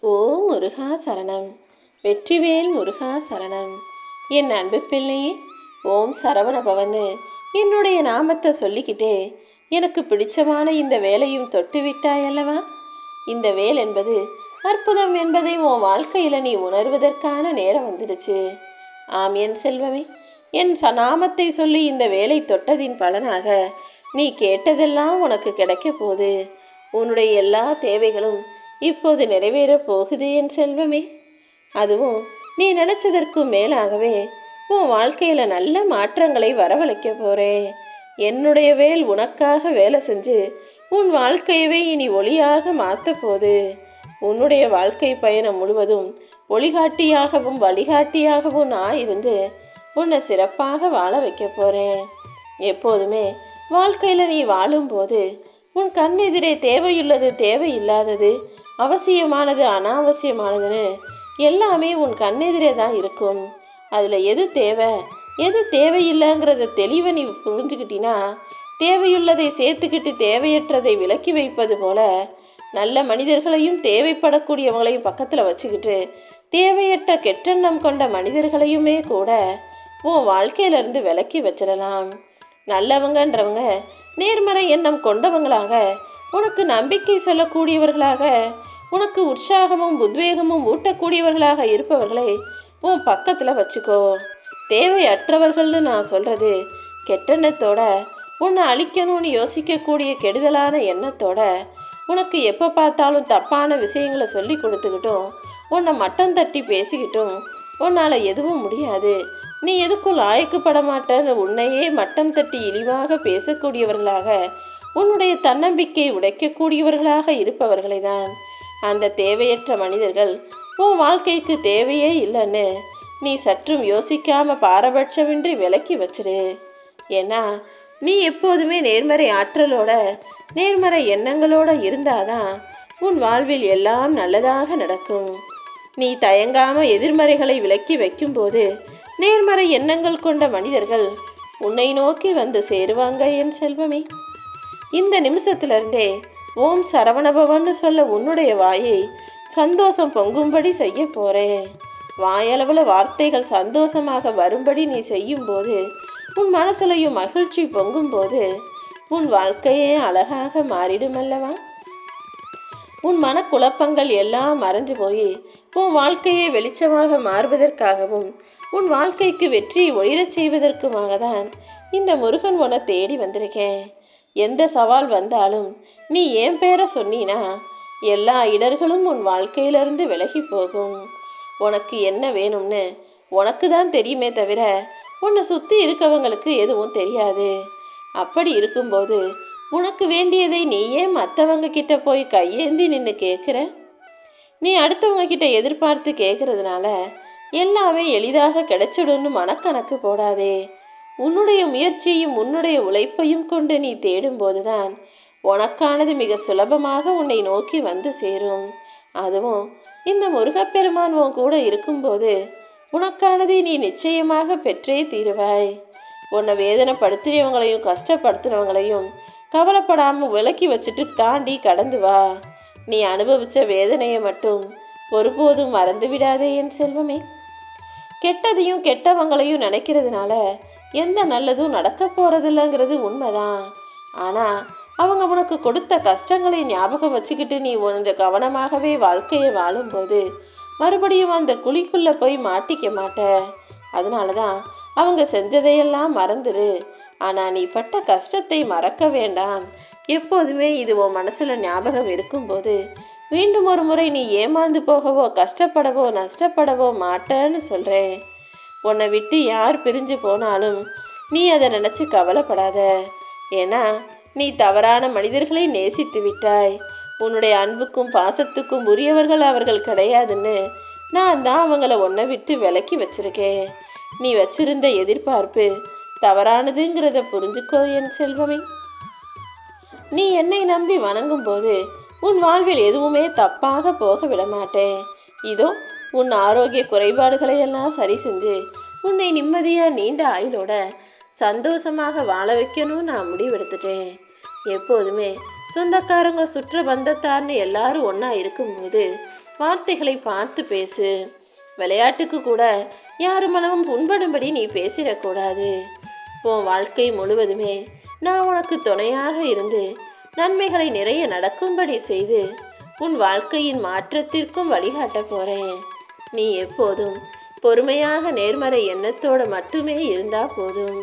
ஓ முருகா சரணம். வெற்றிவேல் முருகா சரணம். என் அன்பு பிள்ளையே ஓம் சரவண பவனு என்னுடைய நாமத்தை சொல்லிக்கிட்டே எனக்கு பிடிச்சமான இந்த வேலையும் தொட்டு விட்டாய் அல்லவா? இந்த வேல் என்பது அற்புதம் என்பதை உன் வாழ்க்கையில் நீ உணர்வதற்கான நேரம் வந்துடுச்சு. ஆம் என் செல்வமே. என் ச நாமத்தை சொல்லி இந்த வேலை தொட்டதின் பலனாக நீ கேட்டதெல்லாம் உனக்கு கிடைக்க போகுது. உன்னுடைய எல்லா தேவைகளும் இப்போது நிறைவேறப் போகுது என் செல்வமே. அதுவும் நீ நினச்சதற்கும் மேலாகவே உன் வாழ்க்கையில் நல்ல மாற்றங்களை வரவழைக்க போகிறேன் என்னுடைய வேல் உனக்காக வேலை செஞ்சு உன் வாழ்க்கையவே இனி ஒளியாக மாற்ற போகுது. உன்னுடைய வாழ்க்கை பயணம் முழுவதும் ஒளிகாட்டியாகவும் வழிகாட்டியாகவும் நான் இருந்து உன்னை சிறப்பாக வாழ வைக்க போகிறேன் எப்போதுமே வாழ்க்கையில் நீ வாழும்போது உன் கண்ணெதிரே தேவையுள்ளது தேவையில்லாதது அவசியமானது அனாவசியமானதுன்னு எல்லாமே உன் கண்ணெதிரே தான் இருக்கும். அதில் எது தேவை? எது தேவையில்லைங்கிறத தெளிவை நீ புரிஞ்சுக்கிட்டினா தேவையுள்ளதை சேர்த்துக்கிட்டு தேவையற்றதை விலக்கி வைப்பது போல நல்ல மனிதர்களையும் தேவைப்படக்கூடியவங்களையும் பக்கத்தில் வச்சுக்கிட்டு தேவையற்ற கெட்டெண்ணம் கொண்ட மனிதர்களையுமே கூட உன் வாழ்க்கையிலிருந்து விலக்கி வச்சிடலாம். நல்லவங்கன்றவங்க நேர்மறை எண்ணம் கொண்டவங்களாக உனக்கு நம்பிக்கை சொல்லக்கூடியவர்களாக உனக்கு உற்சாகமும் உத்வேகமும் ஊட்டக்கூடியவர்களாக இருப்பவர்களை உன் பக்கத்தில் வச்சுக்கோ. தேவையற்றவர்கள்னு நான் சொல்கிறது கெட்டெண்ணத்தோட உன்னை அழிக்கணும்னு யோசிக்கக்கூடிய கெடுதலான எண்ணத்தோட உனக்கு எப்போ பார்த்தாலும் தப்பான விஷயங்களை சொல்லி கொடுத்துக்கிட்டும் உன்னை மட்டம் தட்டி பேசிக்கிட்டும் உன்னால் எதுவும் முடியாது. நீ எதுக்கும் லாயக்குப்பட மாட்டேன்னு உன்னையே மட்டம் தட்டி இழிவாக பேசக்கூடியவர்களாக உன்னுடைய தன்னம்பிக்கை உடைக்கக்கூடியவர்களாக இருப்பவர்களை தான். அந்த தேவையற்ற மனிதர்கள் உன் வாழ்க்கைக்கு தேவையே இல்லைன்னு நீ சற்றும் யோசிக்காம பாரபட்சமின்றி விலக்கி வச்சிரு. ஏன்னா நீ எப்போதுமே நேர்மறை ஆற்றலோட நேர்மறை எண்ணங்களோட இருந்தாதான் உன் வாழ்வில் எல்லாம் நல்லதாக நடக்கும். நீ தயங்காம எதிர்மறைகளை விலக்கி வைக்கும்போது நேர்மறை எண்ணங்கள் கொண்ட மனிதர்கள் உன்னை நோக்கி வந்து சேருவாங்க என் செல்வமே. இந்த நிமிஷத்திலிருந்தே ஓம் சரவணபவன்னு சொல்ல உன்னுடைய வாயை சந்தோஷம் பொங்கும்படி செய்ய போறேன். வாயளவில் வார்த்தைகள் சந்தோஷமாக வரும்படி நீ செய்யும்போது உன் மனசுலையும் மகிழ்ச்சி பொங்கும்போது உன் வாழ்க்கையே அழகாக மாறிடும் அல்லவா உன் மனக்குழப்பங்கள் எல்லாம் மறைஞ்சு போய் உன் வாழ்க்கையை வெளிச்சமாக மாறுவதற்காகவும் உன் வாழ்க்கைக்கு வெற்றியை ஒளிரச் செய்வதற்குமாக தான் இந்த முருகன் உன தேடி வந்திருக்கேன். எந்த சவால் வந்தாலும் நீ என் பேரை சொன்னினா எல்லா இடர்களும் உன் வாழ்க்கையிலிருந்து விலகி போகும். உனக்கு என்ன வேணும்னு உனக்கு தான் தெரியுமே தவிர உன்னை சுற்றி இருக்கவங்களுக்கு எதுவும் தெரியாது. அப்படி இருக்கும்போது உனக்கு வேண்டியதை நீயே மற்றவங்க கிட்ட போய் கையேந்தி நின்று கேட்குற? நீ அடுத்தவங்க கிட்ட எதிர்பார்த்து கேட்கறதுனால எல்லாமே எளிதாக கிடைச்சிடும்னு மனக்கணக்கு போடாதே. உன்னுடைய முயற்சியையும் உன்னுடைய உழைப்பையும் கொண்டு நீ தேடும்போது தான் உனக்கானது மிக சுலபமாக உன்னை நோக்கி வந்து சேரும். அதுவும் இந்த முருகப்பெருமான் உன் கூட இருக்கும்போது உனக்கானதை நீ நிச்சயமாக பெற்றே தீருவாய். உன்னை வேதனைப்படுத்துகிறவங்களையும் கஷ்டப்படுத்துனவங்களையும் கவலைப்படாமல் விலக்கி வச்சுட்டு தாண்டி கடந்து வா. நீ அனுபவித்த வேதனையை மட்டும் ஒருபோதும் மறந்து விடாதே என் செல்வமே. கெட்டதையும் கெட்டவங்களையும் நினைக்கிறதுனால எந்த நல்லதும் நடக்க போகிறதில்லங்கிறது உண்மைதான். ஆனால் அவங்க உனக்கு கொடுத்த கஷ்டங்களை ஞாபகம் வச்சுக்கிட்டு நீ ஒன்று கவனமாகவே வாழ்க்கையை வாழும்போது மறுபடியும் அந்த குழிக்குள்ளே போய் மாட்டிக்க மாட்ட. அதனால தான் அவங்க செஞ்சதையெல்லாம் மறந்துடு ஆனால் நீ பட்ட கஷ்டத்தை மறக்க வேண்டாம். எப்போதுமே இது உன் மனசில் ஞாபகம் இருக்கும்போது மீண்டும் ஒரு முறை நீ ஏமாந்து போகவோ கஷ்டப்படவோ நஷ்டப்படவோ மாட்டேன்னு சொல்கிறேன் உன்னை விட்டு யார் பிரிஞ்சு போனாலும் நீ அதை நினச்சி கவலைப்படாத. ஏன்னா நீ தவறான மனிதர்களை நேசித்து விட்டாய். உன்னுடைய அன்புக்கும் பாசத்துக்கும் உரியவர்கள் அவர்கள் கிடையாதுன்னு நான் தான் அவங்கள ஒன்றை விட்டு விலக்கி வச்சிருக்கேன். நீ வச்சிருந்த எதிர்பார்ப்பு தவறானதுங்கிறத புரிஞ்சுக்கோ என் செல்வமே. நீ என்னை நம்பி வணங்கும் போது உன் வாழ்வில் எதுவுமே தப்பாக போக விடமாட்டேன். இதோ உன் ஆரோக்கிய குறைபாடுகளை எல்லாம் சரி செஞ்சு உன்னை நிம்மதியாக நீண்ட ஆயுளோட சந்தோஷமாக வாழ வைக்கணும்னு நான் முடிவெடுத்துட்டேன். எப்போதுமே சொந்தக்காரங்க சுற்ற பந்தத்தார்னு எல்லாரும் ஒன்றா இருக்கும்போது வார்த்தைகளை பார்த்து பேசு. விளையாட்டுக்கு கூட யார் மனமும் புண்படும்படி நீ பேசிடக்கூடாது. உன் வாழ்க்கை முழுவதுமே நான் உனக்கு துணையாக இருந்து நன்மைகளை நிறைய நடக்கும்படி செய்து உன் வாழ்க்கையின் மாற்றத்திற்கும் வழிகாட்ட போகிறேன் நீ எப்போதும் பொறுமையாக நேர்மறை எண்ணத்தோடு மட்டுமே இருந்தால் போதும்.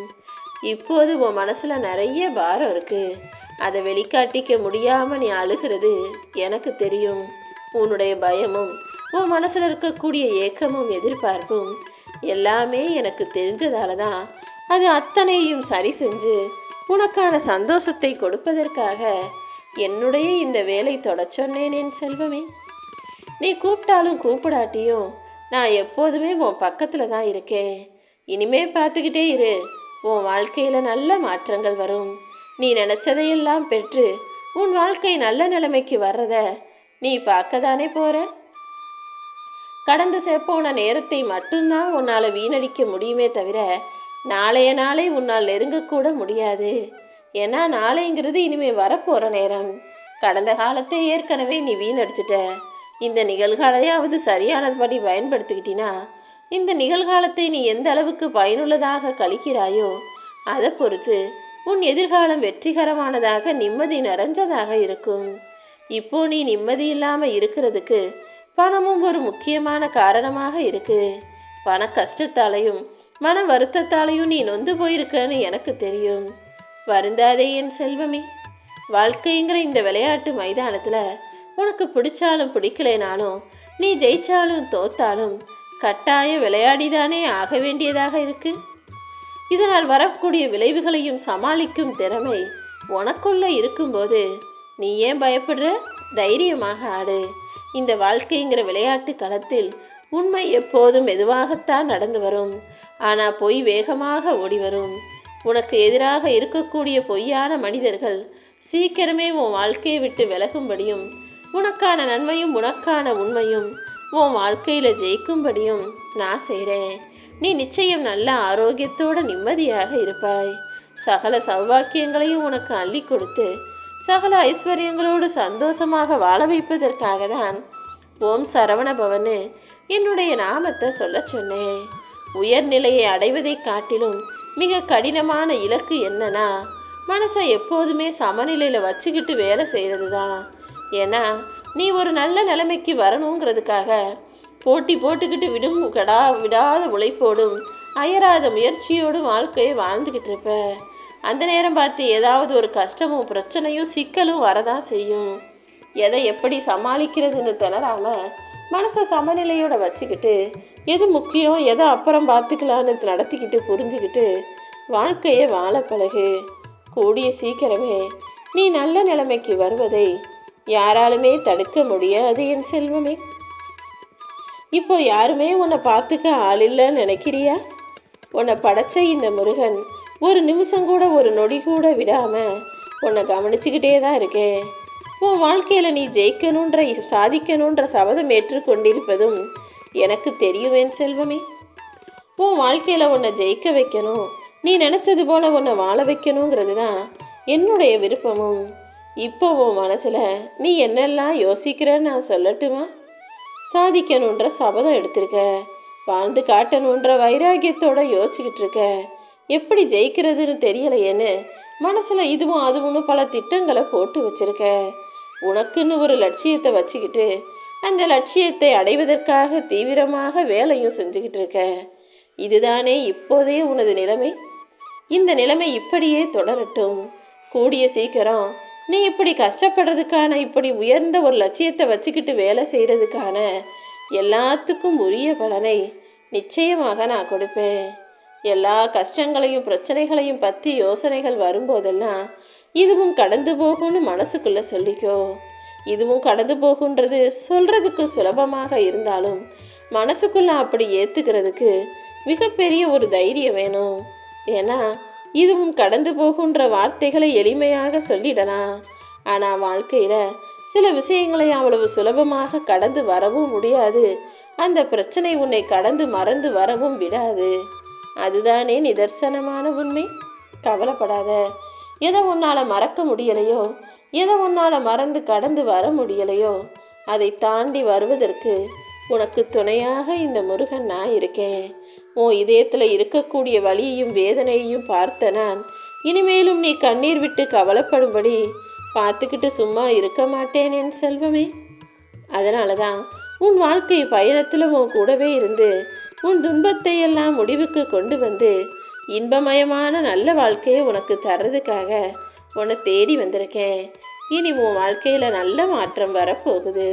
இப்போது உன் மனசில் நிறைய பாரம் இருக்குது அதை வெளிக்காட்டிக்க முடியாமல் நீ அழுகிறது எனக்கு தெரியும். உன்னுடைய பயமும் உன் மனசில் இருக்கக்கூடிய ஏக்கமும் எதிர்பார்ப்பும் எல்லாமே எனக்கு தெரிஞ்சதால தான் அது அத்தனையும் சரி செஞ்சு உனக்கான சந்தோஷத்தை கொடுப்பதற்காக என்னுடைய இந்த வேலை தொடச்சொன்னேன் என் செல்வமே. நீ கூப்பிட்டாலும் கூப்பிடாட்டியும் நான் எப்போதுமே உன் பக்கத்தில் தான் இருக்கேன். இனிமே பார்த்துக்கிட்டே இரு. உன் வாழ்க்கையில் நல்ல மாற்றங்கள் வரும். நீ நினச்சதையெல்லாம் பெற்று உன் வாழ்க்கை நல்ல நிலைமைக்கு வர்றத நீ பார்க்க தானே போற? கடந்து போன நேரத்தை மட்டும்தான் உன்னால் வீணடிக்க முடியுமே தவிர நாளைய நாளை உன்னால் நெருங்கக்கூட முடியாது. ஏன்னா நாளைங்கிறது இனிமே வரப்போகிற நேரம். கடந்த காலத்தை ஏற்கனவே நீ வீணடிச்சிட்ட. இந்த நிகழ்காலையாவது சரியானபடி பயன்படுத்திக்கிட்டினா இந்த நிகழ்காலத்தை நீ எந்த அளவுக்கு பயனுள்ளதாக கழிக்கிறாயோ அதை பொறுத்து உன் எதிர்காலம் வெற்றிகரமானதாக நிம்மதி நிறைஞ்சதாக இருக்கும். இப்போ நீ நிம்மதி இல்லாமல் இருக்கிறதுக்கு பணமும் ஒரு முக்கியமான காரணமாக இருக்கு. பண கஷ்டத்தாலையும் மன வருத்தத்தாலையும் நீ நொந்து போயிருக்கன்னு எனக்கு தெரியும். வருந்தாதே என் செல்வமே. வாழ்க்கைங்கிற இந்த விளையாட்டு மைதானத்தில் உனக்கு பிடிச்சாலும் பிடிக்கலைனாலும் நீ ஜெயிச்சாலும் தோத்தாலும் கட்டாயம் விளையாடிதானே ஆக வேண்டியதாக இருக்கு? இதனால் வரக்கூடிய விளைவுகளையும் சமாளிக்கும் திறமை உனக்குள்ள இருக்கும்போது நீ ஏன் பயப்படுற? தைரியமாக ஆடு. இந்த வாழ்க்கைங்கிற விளையாட்டு களத்தில் உண்மை எப்போதும் மெதுவாகத்தான் நடந்து வரும். ஆனால் பொய் வேகமாக ஓடி வரும். உனக்கு எதிராக இருக்கக்கூடிய பொய்யான மனிதர்கள் சீக்கிரமே உன் வாழ்க்கையை விட்டு விலகும்படியும் உனக்கான நன்மையும் உனக்கான உண்மையும் உன் வாழ்க்கையில் ஜெயிக்கும்படியும் நான் செய்கிறேன் நீ நிச்சயம் நல்ல ஆரோக்கியத்தோட நிம்மதியாக இருப்பாய். சகல சௌவாக்கியங்களையும் உனக்கு அள்ளி கொடுத்து சகல ஐஸ்வர்யங்களோடு சந்தோஷமாக வாழ வைப்பதற்காக தான் ஓம் சரவண பவனு என்னுடைய நாமத்தை சொல்ல சொன்னேன். உயர்நிலையை அடைவதைக் காட்டிலும் மிக கடினமான இலக்கு என்னன்னா மனசை எப்போதுமே சமநிலையில் வச்சுக்கிட்டு வேலை செய்கிறது தான் ஏன்னா நீ ஒரு நல்ல நிலைமைக்கு வரணுங்கிறதுக்காக போட்டி போட்டுக்கிட்டு விடும் கடா விடாத உழைப்போடும் அயராத முயற்சியோடும் வாழ்க்கையை வாழ்ந்துக்கிட்டு இருப்ப. அந்த நேரம் பார்த்து ஏதாவது ஒரு கஷ்டமும் பிரச்சனையும் சிக்கலும் வரதான் செய்யும். எதை எப்படி சமாளிக்கிறதுன்னு திணறாமல் மனசை சமநிலையோடு வச்சுக்கிட்டு எது முக்கியம் எதை அப்புறம் பார்த்துக்கலான்னு நடத்திக்கிட்டு புரிஞ்சுக்கிட்டு வாழ்க்கையை வாழ பழகு. கூடிய சீக்கிரமே நீ நல்ல நிலைமைக்கு வருவதை யாராலுமே தடுக்க முடியாது என் செல்வமே. இப்போ யாருமே உன்னை பார்த்துக்க ஆள் இல்லைன்னு நினைக்கிறியா? உன்னை படைச்ச இந்த முருகன் ஒரு நிமிஷம் கூட ஒரு நொடி கூட விடாமல் உன்னை கவனிச்சுக்கிட்டே தான் இருக்கேன் உன் வாழ்க்கையில் நீ ஜெயிக்கணுன்ற சாதிக்கணுன்ற சபதம் ஏற்றுக்கொண்டிருப்பதும் எனக்கு தெரியும் என் செல்வமே. உன் வாழ்க்கையில் உன்னை ஜெயிக்க வைக்கணும் நீ நினச்சது போல உன்னை வாழ வைக்கணுங்கிறது தான் என்னுடைய விருப்பமும். இப்போ உன் மனசில் நீ என்னெல்லாம் யோசிக்கிறன்னு நான் சொல்லட்டுமா? சாதிக்கணுன்ற சபதம் எடுத்திருக்க. வாழ்ந்து காட்டணுன்ற வைராகியத்தோட யோசிச்சுக்கிட்டு இருக்க. எப்படி ஜெயிக்கிறதுன்னு தெரியலையேன்னு மனசில் இதுவும் அதுவும் பல திட்டங்களை போட்டு வச்சுருக்க. உனக்குன்னு ஒரு லட்சியத்தை வச்சுக்கிட்டு அந்த லட்சியத்தை அடைவதற்காக தீவிரமாக வேலையும் செஞ்சுக்கிட்டு இருக்க. இதுதானே இப்போதே உனது நிலைமை? இந்த நிலைமை இப்படியே தொடரட்டும். கூடிய சீக்கிரம் நீ இப்படி கஷ்டப்படுறதுக்கான இப்படி உயர்ந்த ஒரு லட்சியத்தை வச்சுக்கிட்டு வேலை செய்கிறதுக்கான எல்லாத்துக்கும் உரிய பலனை நிச்சயமாக நான் கொடுப்பேன். எல்லா கஷ்டங்களையும் பிரச்சனைகளையும் பற்றி யோசனைகள் வரும்போதெல்லாம் இதுவும் கடந்து போகும்னு மனசுக்குள்ளே சொல்லிக்கோ. இதுவும் கடந்து போகுன்றது சொல்கிறதுக்கு சுலபமாக இருந்தாலும் மனசுக்குள்ளே அப்படி ஏற்றுக்கிறதுக்கு மிகப்பெரிய ஒரு தைரியம் வேணும். ஏன்னா இதுவும் கடந்து போகுன்ற வார்த்தைகளை எளிமையாக சொல்லிடலாம் ஆனால் வாழ்க்கையில் சில விஷயங்களை அவ்வளவு சுலபமாக கடந்து வரவும் முடியாது. அந்த பிரச்சனை உன்னை கடந்து மறந்து வரவும் விடாது. அதுதானே நிதர்சனமான உண்மை? கவலைப்படாத. எதை உன்னால் மறக்க முடியலையோ? எதை உன்னால் மறந்து கடந்து வர முடியலையோ? அதை தாண்டி வருவதற்கு உனக்கு துணையாக இந்த முருகன் நான் இருக்கேன். உன் இதயத்தில் இருக்கக்கூடிய வலியையும் வேதனையையும் பார்த்த நான். இனிமேலும் நீ கண்ணீர் விட்டு கவலைப்படும்படி பார்த்துக்கிட்டு சும்மா இருக்க மாட்டேன் என் செல்வமே. அதனால தான் உன் வாழ்க்கை பயணத்தில் உன் கூடவே இருந்து உன் துன்பத்தை எல்லாம் முடிவுக்கு கொண்டு வந்து இன்பமயமான நல்ல வாழ்க்கையை உனக்கு தர்றதுக்காக உன்னை தேடி வந்திருக்கேன். இனி உன் வாழ்க்கையில் நல்ல மாற்றம் வரப்போகுது.